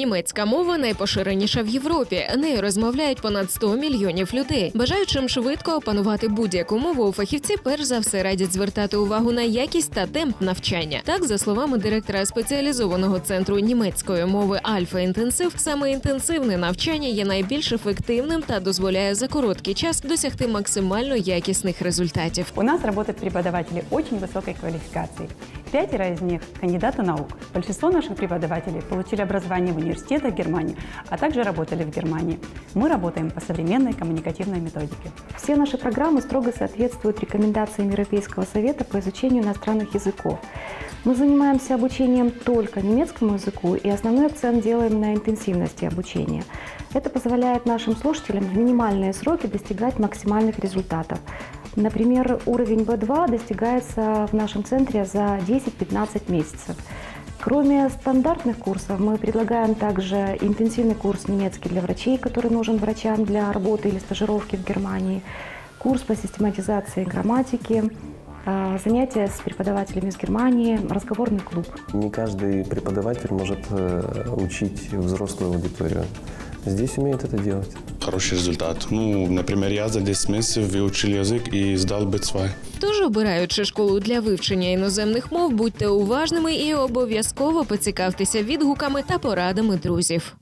Німецька мова найпоширеніша в Європі. Нею розмовляють понад 100 мільйонів людей. Бажаючим швидко опанувати будь-яку мову, фахівці перш за все радять звертати увагу на якість та темп навчання. Так, за словами директора спеціалізованого центру німецької мови Альфа Інтенсив, саме інтенсивне навчання є найбільш ефективним та дозволяє за короткий час досягти максимально якісних результатів. У нас работают преподаватели очень высокой квалификации. Пятеро из них – кандидаты наук. Большинство наших преподавателей получили образование в университетах Германии, а также работали в Германии. Мы работаем по современной коммуникативной методике. Все наши программы строго соответствуют рекомендациям Европейского совета по изучению иностранных языков. Мы занимаемся обучением только немецкому языку и основной акцент делаем на интенсивности обучения. Это позволяет нашим слушателям в минимальные сроки достигать максимальных результатов. Например, уровень B2 достигается в нашем центре за 10-15 месяцев. Кроме стандартных курсов, мы предлагаем также интенсивный курс немецкий для врачей, который нужен врачам для работы или стажировки в Германии, курс по систематизации грамматики, а, занятия с преподавателями из Германии, разговорный клуб. Не каждый преподаватель может э, учить взрослую аудиторию. Здесь умеют это делать. Хороший результат. Ну, например, я за 10 місяців вивчив язик і здав B2. Тож, обираючи школу для вивчення іноземних мов, будьте уважними і обов'язково поцікавтеся відгуками та порадами друзів.